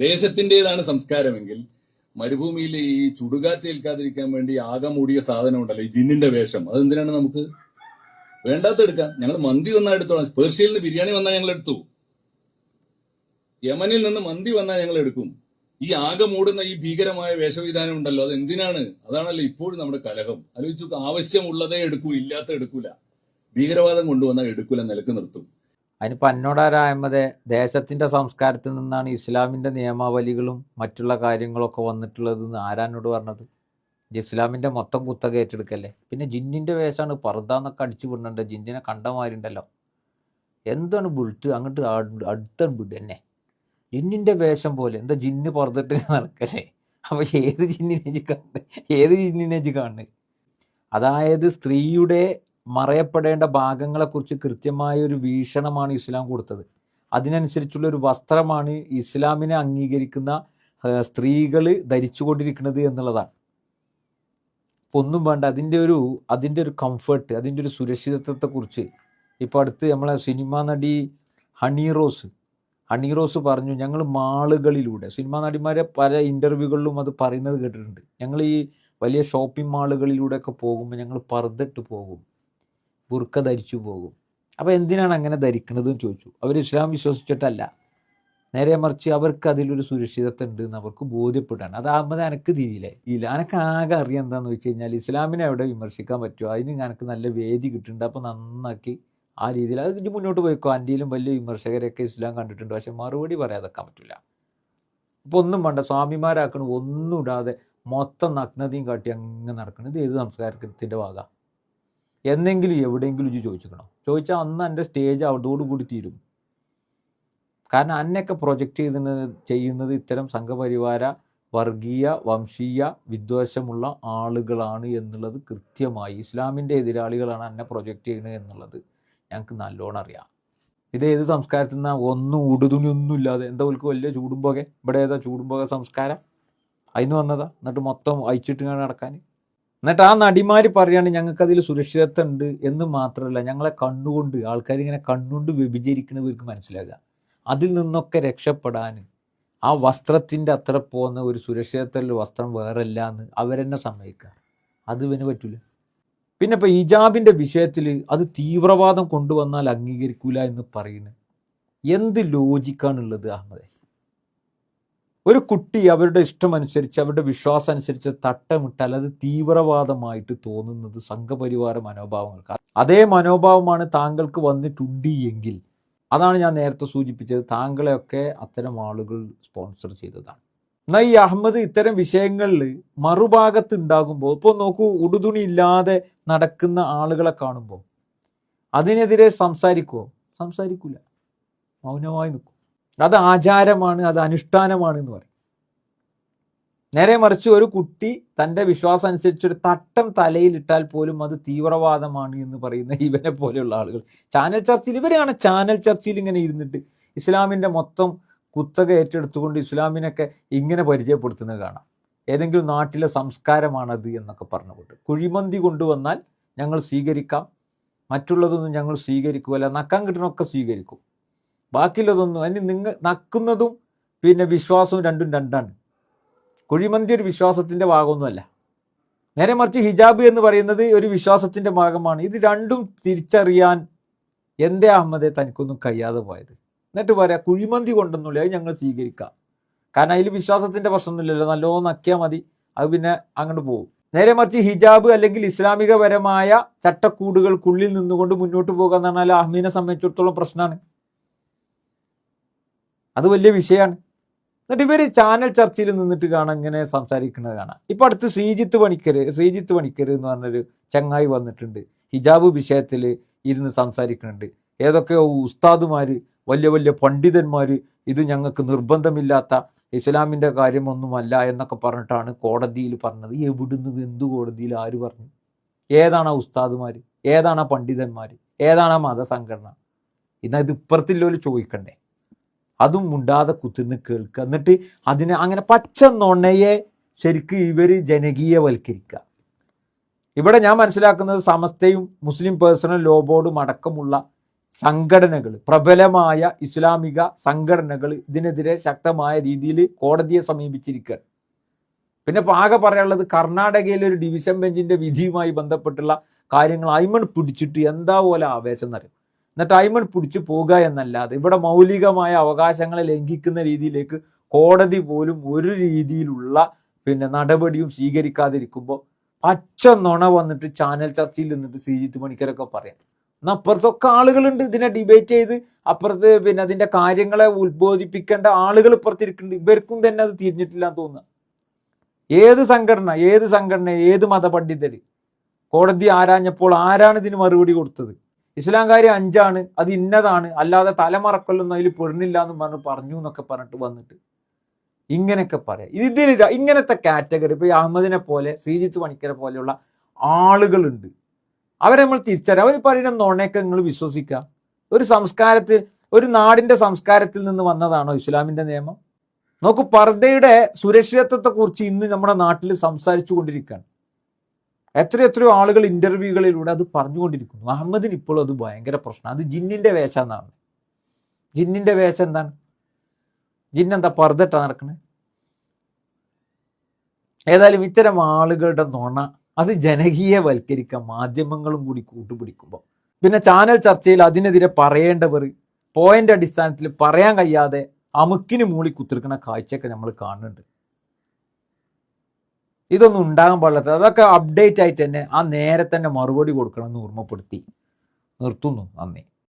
ദേശത്തിന്റേതാണ് സംസ്കാരമെങ്കിൽ മരുഭൂമിയിൽ ഈ ചുടുകാറ്റ് ഏൽക്കാതിരിക്കാൻ വേണ്ടി ആകെ മൂടിയ സാധനം ഉണ്ടല്ലോ ഈ ജിന്നിന്റെ വേഷം. അതെന്തിനാണ് നമുക്ക്? വേണ്ടാത്ത എടുക്കാം. ഞങ്ങൾ മന്തി വന്നാൽ എടുത്തോളാം. പേർഷ്യയിൽ നിന്ന് ബിരിയാണി വന്നാൽ ഞങ്ങൾ എടുത്തു. യമനിൽ നിന്ന് മന്തി വന്നാൽ ഞങ്ങൾ എടുക്കും. ഈ ആകെ മൂടുന്ന ഈ ഭീകരമായ വേഷവിധാനം ഉണ്ടല്ലോ അത് എന്തിനാണ്? അതാണല്ലോ ഇപ്പോഴും നമ്മുടെ കലഹം. ആലോചിച്ചു ആവശ്യമുള്ളതേ എടുക്കൂ ഇല്ലാത്ത എടുക്കൂല. ഭീകരവാദം കൊണ്ടുവന്നാൽ എടുക്കൂല നിലയ്ക്ക് നിർത്തും. അതിനിപ്പോൾ എന്നോടാരായമതെ ദേശത്തിന്റെ സംസ്കാരത്തിൽ നിന്നാണ് ഇസ്ലാമിന്റെ നിയമാവലികളും മറ്റുള്ള കാര്യങ്ങളൊക്കെ വന്നിട്ടുള്ളതെന്ന് ആരാനോട് പറഞ്ഞത്? ഇസ്ലാമിന്റെ മൊത്തം കുത്തക ഏറ്റെടുക്കല്ലേ? പിന്നെ ജിന്നിന്റെ വേഷമാണ് പർദ്ദാന്നൊക്കെ അടിച്ചു വിടണ്ട ജിന്നിനെ കണ്ടമാരുണ്ടല്ലോ എന്താണ് ബുൾട്ട് അങ്ങോട്ട് അടുത്താണ് ബുഡ് എന്നെ. ജിന്നിന്റെ വേഷം പോലെ. എന്താ ജിന്ന് പുറത്തിട്ട് നടക്കല്ലേ? അപ്പോൾ ഏത് ജിന്നിനെ കാണുന്നത് ഏത് ജിന്നിനെ കാണുന്നത് അതായത് സ്ത്രീയുടെ മറയപ്പെടേണ്ട ഭാഗങ്ങളെക്കുറിച്ച് കൃത്യമായ ഒരു വീക്ഷണമാണ് ഇസ്ലാം കൊടുത്തത്. അതിനനുസരിച്ചുള്ള ഒരു വസ്ത്രമാണ് ഇസ്ലാമിനെ അംഗീകരിക്കുന്ന സ്ത്രീകൾ ധരിച്ചുകൊണ്ടിരിക്കുന്നത് എന്നുള്ളതാണ്. ഒന്നും വേണ്ട അതിന്റെ ഒരു അതിന്റെ ഒരു കംഫർട്ട് അതിന്റെ ഒരു സുരക്ഷിതത്വത്തെക്കുറിച്ച്. ഇപ്പോൾ അടുത്ത് നമ്മളെ സിനിമാ നടി ഹണി റോസ്. ഹണി റോസ് പറഞ്ഞു ഞങ്ങൾ മാളുകളിലൂടെ സിനിമാ നടിമാരെ പല ഇന്റർവ്യൂകളിലും അത് പറയുന്നത് കേട്ടിട്ടുണ്ട്. ഞങ്ങൾ ഈ വലിയ ഷോപ്പിംഗ് മാളുകളിലൂടെയൊക്കെ പോകുമ്പോൾ ഞങ്ങൾ പർദ്ദട്ട് പോകും. ബുർക്ക ധരിച്ചു പോകും. അപ്പോൾ എന്തിനാണ് അങ്ങനെ ധരിക്കുന്നതെന്ന് ചോദിച്ചു. അവർ ഇസ്ലാം വിശ്വസിച്ചിട്ടല്ല. നേരെ മറിച്ച് അവർക്ക് അതിലൊരു സുരക്ഷിതത്വം ഉണ്ട് എന്ന് അവർക്ക് ബോധ്യപ്പെട്ടാണ് അതാകുമ്പോൾ എനിക്ക് തിരിയില്ലേ. ഇല്ല എനക്ക് ആകെ അറിയാം എന്താണെന്ന് വെച്ച് കഴിഞ്ഞാൽ ഇസ്ലാമിനെ അവിടെ വിമർശിക്കാൻ പറ്റുമോ അതിന് എനിക്ക് നല്ല വേദി കിട്ടുന്നുണ്ട്. അപ്പോൾ നന്നാക്കി ആ രീതിയിൽ അത് മുന്നോട്ട് പോയിക്കോ. അന്റെയിലും വലിയ വിമർശകരൊക്കെ ഇസ്ലാം കണ്ടിട്ടുണ്ട്. പക്ഷെ മറുപടി പറയാതെക്കാൻ പറ്റില്ല അപ്പോൾ ഒന്നും വേണ്ട. സ്വാമിമാരാക്കണം ഒന്നും ഇടാതെ മൊത്തം നഗ്നതയും കാട്ടി അങ്ങ് നടക്കണം ഇത് ഏത് സംസ്കാരത്തിന്റെ ഭാഗം? എന്നെങ്കിലും എവിടെയെങ്കിലും ഇജ്ജ് ചോദിച്ചിരിക്കണം? ചോദിച്ചാൽ അന്ന് എന്റെ സ്റ്റേജ് അതോടുകൂടി തീരും. കാരണം അന്നൊക്കെ പ്രൊജക്റ്റ് ചെയ്യുന്നത് ചെയ്യുന്നത് ഇത്തരം സംഘപരിവാര വർഗീയ വംശീയ വിദ്വേഷമുള്ള ആളുകളാണ് എന്നുള്ളത് കൃത്യമായി. ഇസ്ലാമിന്റെ എതിരാളികളാണ് എന്നെ പ്രൊജക്റ്റ് ചെയ്യുന്നത് എന്നുള്ളത് ഞങ്ങൾക്ക് നല്ലോണം അറിയാം. ഇത് ഏത് സംസ്കാരത്തിൽ നിന്നാ? ഒന്നും ഉടുതുണിയൊന്നും ഇല്ലാതെ എന്താ ഓൽക്ക് വലിയ ചൂടുമ്പോകെ ഇവിടെ ഏതാ ചൂടുമ്പോകെ സംസ്കാരം? അതിന് വന്നതാ? എന്നിട്ട് മൊത്തം അയച്ചിട്ട് നടക്കാൻ? എന്നിട്ട് ആ നടിമാർ പറയാണ് ഞങ്ങൾക്ക് അതിൽ സുരക്ഷിതത്വം ഉണ്ട് എന്ന് മാത്രമല്ല ഞങ്ങളെ കണ്ണുകൊണ്ട് ആൾക്കാർ ഇങ്ങനെ കണ്ണുകൊണ്ട് വ്യഭിചരിക്കുന്നവർക്ക് മനസ്സിലാകുക. അതിൽ നിന്നൊക്കെ രക്ഷപ്പെടാൻ ആ വസ്ത്രത്തിന്റെ അത്ര പോകുന്ന ഒരു സുരക്ഷിതത്വമുള്ള വസ്ത്രം വേറെ വേറല്ല എന്ന് അവരെന്നെ സമ്മതിക്കുക. അത് ഇവന് പറ്റില്ല പിന്നെ ഇപ്പോൾ ഇജാബിന്റെ വിഷയത്തിൽ അത് തീവ്രവാദം കൊണ്ടുവന്നാൽ അംഗീകരിക്കൂല എന്ന് പറയുന്നത് എന്ത് ലോജിക്കാണുള്ളത് അഹമ്മദെ? ഒരു കുട്ടി അവരുടെ ഇഷ്ടമനുസരിച്ച് അവരുടെ വിശ്വാസം അനുസരിച്ച് തട്ടമിട്ടാൽ അത് തീവ്രവാദമായിട്ട് തോന്നുന്നത് സംഘപരിവാര മനോഭാവങ്ങൾക്ക്. അതേ മനോഭാവമാണ് താങ്കൾക്ക് വന്നിട്ടുണ്ട് എങ്കിൽ അതാണ് ഞാൻ നേരത്തെ സൂചിപ്പിച്ചത് താങ്കളെയൊക്കെ അത്തരം ആളുകൾ സ്പോൺസർ ചെയ്തതാണ്. എന്നാൽ ഈ അഹമ്മദ് ഇത്തരം വിഷയങ്ങളിൽ മറുഭാഗത്ത് ഉണ്ടാകുമ്പോൾ ഇപ്പോൾ നോക്കൂ ഉടുതുണി ഇല്ലാതെ നടക്കുന്ന ആളുകളെ കാണുമ്പോൾ അതിനെതിരെ സംസാരിക്കുമോ സംസാരിക്കൂല. മൗനമായി നിൽക്കും. അത് ആചാരമാണ് അത് അനുഷ്ഠാനമാണ് എന്ന് പറയും. നേരെ മറിച്ച് ഒരു കുട്ടി തന്റെ വിശ്വാസം അനുസരിച്ച് ഒരു തട്ടം തലയിലിട്ടാൽ പോലും അത് തീവ്രവാദമാണ് എന്ന് പറയുന്ന ഇവനെ പോലെയുള്ള ആളുകൾ. ചാനൽ ചർച്ചയിൽ ഇവരെയാണ് ചാനൽ ചർച്ചയിൽ ഇങ്ങനെ ഇരുന്നിട്ട് ഇസ്ലാമിന്റെ മൊത്തം കുത്തക ഏറ്റെടുത്തുകൊണ്ട് ഇസ്ലാമിനൊക്കെ ഇങ്ങനെ പരിചയപ്പെടുത്തുന്നത് കാണാം. ഏതെങ്കിലും നാട്ടിലെ സംസ്കാരമാണത് എന്നൊക്കെ പറഞ്ഞുകൊണ്ട്. കുഴിമന്തി കൊണ്ടുവന്നാൽ ഞങ്ങൾ സ്വീകരിക്കാം. മറ്റുള്ളതൊന്നും ഞങ്ങൾ സ്വീകരിക്കുമല്ല നക്കാൻ കിട്ടണമൊക്കെ സ്വീകരിക്കും. ബാക്കിയുള്ളതൊന്നും അതിന് നിങ്ങൾ നക്കുന്നതും പിന്നെ വിശ്വാസവും രണ്ടും രണ്ടാണ്. കുഴിമന്തി ഒരു വിശ്വാസത്തിന്റെ ഭാഗമൊന്നുമല്ല. നേരെ മറിച്ച് ഹിജാബ് എന്ന് പറയുന്നത് ഒരു വിശ്വാസത്തിന്റെ ഭാഗമാണ്. ഇത് രണ്ടും തിരിച്ചറിയാൻ എന്റെ അഹമ്മദെ തനിക്കൊന്നും കഴിയാതെ പോയത്. എന്നിട്ട് പറയാം കുഴിമന്തി കൊണ്ടൊന്നുമില്ല അത് ഞങ്ങൾ സ്വീകരിക്കാം. കാരണം അതിൽ വിശ്വാസത്തിന്റെ പ്രശ്നമൊന്നുമില്ലല്ലോ നല്ലോണം നക്കിയാൽ മതി അത് പിന്നെ അങ്ങോട്ട് പോകും. നേരെ മറിച്ച് ഹിജാബ് അല്ലെങ്കിൽ ഇസ്ലാമികപരമായ ചട്ടക്കൂടുകൾക്കുള്ളിൽ നിന്നുകൊണ്ട് മുന്നോട്ട് പോകുക എന്ന് പറഞ്ഞാൽ അഹ്മീനെ സംബന്ധിച്ചിടത്തോളം പ്രശ്നമാണ്. അത് വലിയ വിഷയമാണ് എന്നിട്ട് ഇവർ ചാനൽ ചർച്ചയിൽ നിന്നിട്ട് കാണാൻ ഇങ്ങനെ സംസാരിക്കുന്നത് കാണാം. ഇപ്പം അടുത്ത് ശ്രീജിത്ത് പണിക്കർ ശ്രീജിത്ത് പണിക്കർ എന്ന് പറഞ്ഞൊരു ചങ്ങായി വന്നിട്ടുണ്ട്. ഹിജാബ് വിഷയത്തിൽ ഇരുന്ന് സംസാരിക്കുന്നുണ്ട്. ഏതൊക്കെയോ ഉസ്താദുമാർ വലിയ വലിയ പണ്ഡിതന്മാർ ഇത് ഞങ്ങൾക്ക് നിർബന്ധമില്ലാത്ത ഇസ്ലാമിന്റെ കാര്യമൊന്നുമല്ല എന്നൊക്കെ പറഞ്ഞിട്ടാണ് കോടതിയിൽ പറഞ്ഞത്. എവിടുന്ന് എന്ത് കോടതിയിൽ ആര് പറഞ്ഞു? ഏതാണ് ആ ഉസ്താദുമാർ ഏതാണ് ആ പണ്ഡിതന്മാർ ഏതാണ് ആ മതസംഘടന? എന്നാൽ ഇത് ഇപ്പുറത്തില്ലോൽ ചോദിക്കണ്ടേ? അതും മുണ്ടാതെ കുത്തിന്ന് കേൾക്കുക. എന്നിട്ട് അതിനെ അങ്ങനെ പച്ച നുണയെ ശരിക്കും ഇവർ ജനകീയവൽക്കരിക്കുക. ഇവിടെ ഞാൻ മനസ്സിലാക്കുന്നത് സമസ്തയും മുസ്ലിം പേഴ്സണൽ ലോ ബോർഡും അടക്കമുള്ള സംഘടനകൾ പ്രബലമായ ഇസ്ലാമിക സംഘടനകൾ ഇതിനെതിരെ ശക്തമായ രീതിയിൽ കോടതിയെ സമീപിച്ചിരിക്കുകയാണ്. പിന്നെ ആകെ പറയാനുള്ളത് കർണാടകയിലെ ഒരു ഡിവിഷൻ ബെഞ്ചിന്റെ വിധിയുമായി ബന്ധപ്പെട്ടുള്ള കാര്യങ്ങൾ അയ്മൺ പിടിച്ചിട്ട് എന്താ പോലെ ആവേശം എന്നറിയും? എന്നിട്ട് അയ്മൺ പിടിച്ചു പോകുക എന്നല്ലാതെ ഇവിടെ മൗലികമായ അവകാശങ്ങളെ ലംഘിക്കുന്ന രീതിയിലേക്ക് കോടതി പോലും ഒരു രീതിയിലുള്ള പിന്നെ നടപടിയും സ്വീകരിക്കാതിരിക്കുമ്പോൾ പച്ച നുണ വന്നിട്ട് ചാനൽ ചർച്ചയിൽ നിന്നിട്ട് ശ്രീജിത്ത് മണിക്കരൊക്കെ പറയാം. എന്നാൽ അപ്പുറത്തൊക്കെ ആളുകളുണ്ട് ഇതിനെ ഡിബേറ്റ് ചെയ്ത് അപ്പുറത്ത് പിന്നെ അതിന്റെ കാര്യങ്ങളെ ഉത്ബോധിപ്പിക്കേണ്ട ആളുകൾ ഇപ്പുറത്തിരിക്കുന്നുണ്ട്. ഇവർക്കും തന്നെ അത് തിരിഞ്ഞിട്ടില്ല എന്ന് തോന്നുക. ഏത് സംഘടന ഏത് സംഘടന ഏത് മതപണ്ഡിതര്? കോടതി ആരാഞ്ഞപ്പോൾ ആരാണ് ഇതിന് മറുപടി കൊടുത്തത്? ഇസ്ലാം കാര്യം അഞ്ചാണ് അത് ഇന്നതാണ്. അല്ലാതെ തലമറക്കൊല്ലൊന്നും അതിൽ പെടുന്നില്ല എന്ന് പറഞ്ഞ് പറഞ്ഞു എന്നൊക്കെ പറഞ്ഞിട്ട് വന്നിട്ട് ഇങ്ങനെയൊക്കെ പറയാം. ഇതിൽ ഇങ്ങനത്തെ കാറ്റഗറി ഇപ്പൊ ഈ അഹമ്മദിനെ പോലെ ശ്രീജിത്ത് പണിക്കരെ പോലെയുള്ള ആളുകളുണ്ട്. അവരെ നമ്മൾ തിരിച്ചറിയാം. അവർ പറയുന്ന നുണയൊക്കെ നിങ്ങൾ വിശ്വസിക്കുക. ഒരു സംസ്കാരത്തിൽ ഒരു നാടിന്റെ സംസ്കാരത്തിൽ നിന്ന് വന്നതാണോ ഇസ്ലാമിന്റെ നിയമം? നോക്കൂ പർദ്ദയുടെ സുരക്ഷിതത്വത്തെക്കുറിച്ച് ഇന്ന് നമ്മുടെ നാട്ടിൽ സംസാരിച്ചു കൊണ്ടിരിക്കുകയാണ്. എത്ര എത്രയോ ആളുകൾ ഇന്റർവ്യൂകളിലൂടെ അത് പറഞ്ഞുകൊണ്ടിരിക്കുന്നു. അഹമ്മദിന് ഇപ്പോൾ അത് ഭയങ്കര പ്രശ്നം അത് ജിന്നിന്റെ വേഷം എന്നാണ്. ജിന്നിന്റെ വേഷം എന്താണ്? ജിന്നെന്താ പർദ്ദട്ട നടക്കണേ? ഏതായാലും ഇത്തരം ആളുകളുടെ നുണ അത് ജനകീയവൽക്കരിക്കാൻ മാധ്യമങ്ങളും കൂടി കൂട്ടുപിടിക്കുമ്പോൾ പിന്നെ ചാനൽ ചർച്ചയിൽ അതിനെതിരെ പറയേണ്ടവർ പോയിന്റ് അടിസ്ഥാനത്തിൽ പറയാൻ കഴിയാതെ അമുക്കിന് മൂളി കുത്തിർക്കുന്ന കാഴ്ചയൊക്കെ നമ്മൾ കാണുന്നുണ്ട്. ഇതൊന്നും ഉണ്ടാകാൻ പാടില്ലാത്ത അതൊക്കെ അപ്ഡേറ്റ് ആയിട്ട് തന്നെ ആ നേരെ തന്നെ മറുപടി കൊടുക്കണമെന്ന് ഓർമ്മപ്പെടുത്തി. നിർത്തുന്നു. നന്ദി.